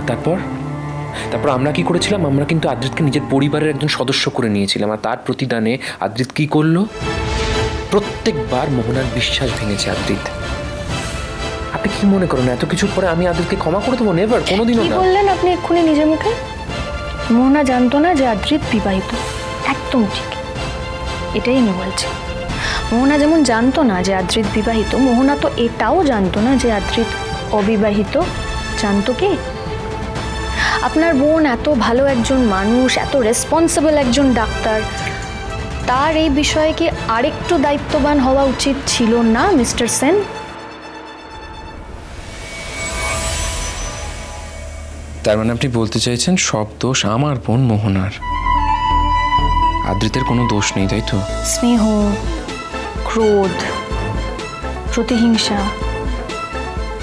আর তারপর? তারপর আমরা কি করেছিলাম? আমরা কিন্তু আদ্রিতকে নিজের পরিবারের একজন সদস্য করে নিয়েছিলাম আর তার প্রতিদানে আদ্রিত কি করল? প্রত্যেকবার মোহনার বিশ্বাস ভেঙেছে আদ্রিত। আপনি কি মনে করেন? এত কিছুর পরে আমি আদ্রিতকে ক্ষমা করে দেবো? নেভার কোনোদিনও না। বললেন আপনি এক্ষুনি নিজের মুখে? মোহনা জানতো না যে আদ্রিত বিবাহিত। একদম ঠিক। এটাই আমি বলছি। মোহনা যেমন জানতো না যে আদ্রিত বিবাহিত মোহনা তো এটাও জানতো না যে আদ্রিত অবিবাহিত। জানতো কি? আপনার বোন এত ভালো একজন মানুষ এত রেসপন্সিবল একজন ডাক্তার তার এই বিষয়ে কি আরেকটু দায়িত্ববান হওয়া উচিত ছিল না মিস্টার সেন? তার মানে আপনি বলতে চাইছেন সব দোষ আমার বোন মোহনার? আদ্রিতের কোনো দোষ নেই তাই তো? স্নেহ ক্রোধ প্রতিহিংসা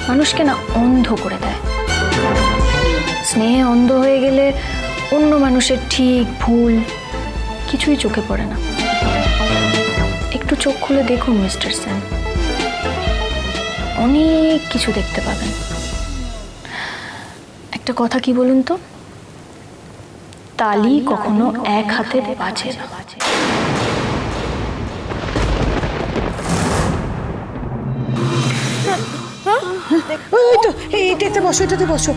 মানুষকে না অন্ধ করে দেয়। স্নেহে অন্ধ হয়ে গেলে অন্য মানুষের ঠিক ভুল কিছুই চোখে পড়ে না। একটু চোখ খুলে দেখুন মিস্টার সেন। অনেক কিছু দেখতে পাবেন। একটা কথা কি বলুন তো? তালি কখনো এক হাতে বাজে না। ওই তো এই এটাতে বসো এটাতে বসো।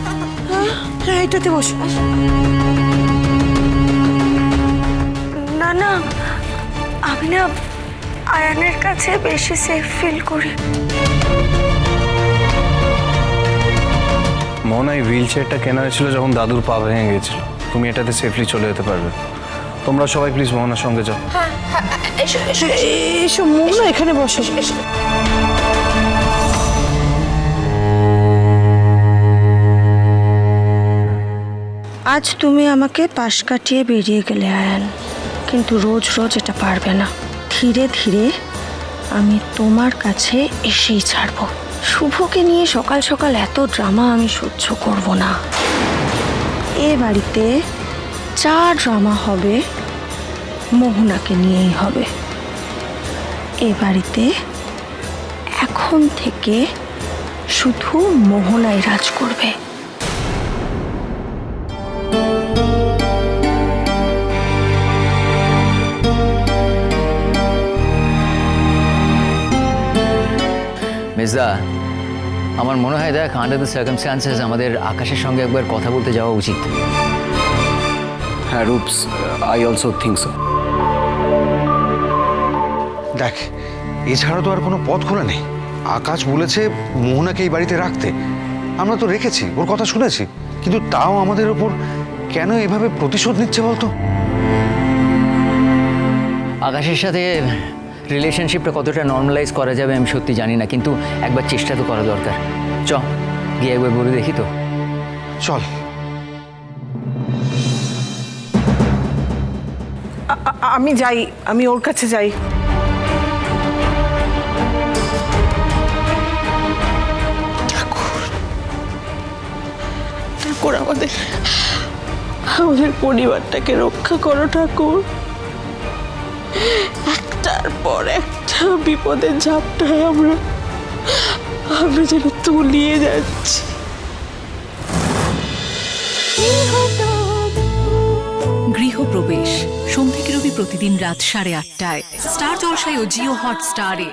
হ্যাঁ এটাতে বসো। না না আমি না আয়ানের কাছে বেশি সেফ ফিল করি। মোহনা এই হুইল চেয়ারটা কেনা হয়েছিল যখন দাদুর পা ভেঙে গেছিল। তুমি এটাতে সেফলি চলে যেতে পারবে। তোমরা সবাই প্লিজ মোহনার সঙ্গে যাও। এসো মোহনা এখানে বসো। আজ তুমি আমাকে পাশ কাটিয়ে বেরিয়ে গেলে, আয়ান। কিন্তু রোজ রোজ এটা পারবে না। ধীরে ধীরে আমি তোমার কাছে এসেই ছাড়বো। শুভকে নিয়ে সকাল সকাল এত ড্রামা আমি সহ্য করব না। এ বাড়িতে যা ড্রামা হবে, মোহনাকে নিয়েই হবে। এ বাড়িতে এখন থেকে শুধু মোহনাই রাজ করবে। মেজদা আমার মনে হয় দেখ আন্ডার দ্য সার্কামস্টান্সেস আমাদের আকাশের সঙ্গে একবার কথা বলতে যাওয়া উচিত। হ্যাঁ Rups I also think so দেখ এছাড়া তো আর কোনো পথ খোলা নেই। আকাশ বলেছে মোহনাকে এই বাড়িতে রাখতে। আমরা তো রেখেছি ওর কথা শুনেছি। কিন্তু তাও আমাদের ওপর কেন এভাবে প্রতিশোধ নিচ্ছে বলতো? আকাশের সাথে রিলেশনশিপটা কতটা নর্মালাইজ করা যাবে আমি সত্যি জানি না কিন্তু একবার চেষ্টা তো করা দরকার। চ গিয়ে একবার বলে দেখি তো। চল। আমি যাই আমি ওর কাছে যাই। ঠাকুর আমাদের আমাদের পরিবারটাকে রক্ষা করো ঠাকুর। একটার পর একটা বিপদের ঝাপটায় আমরা আমরা যেন তুলিয়ে যাচ্ছি। গৃহপ্রবেশ। সোম রবি প্রতিদিন রাত সাড়ে আটটায়। স্টার জলসায় ও জিও হটস্টারে।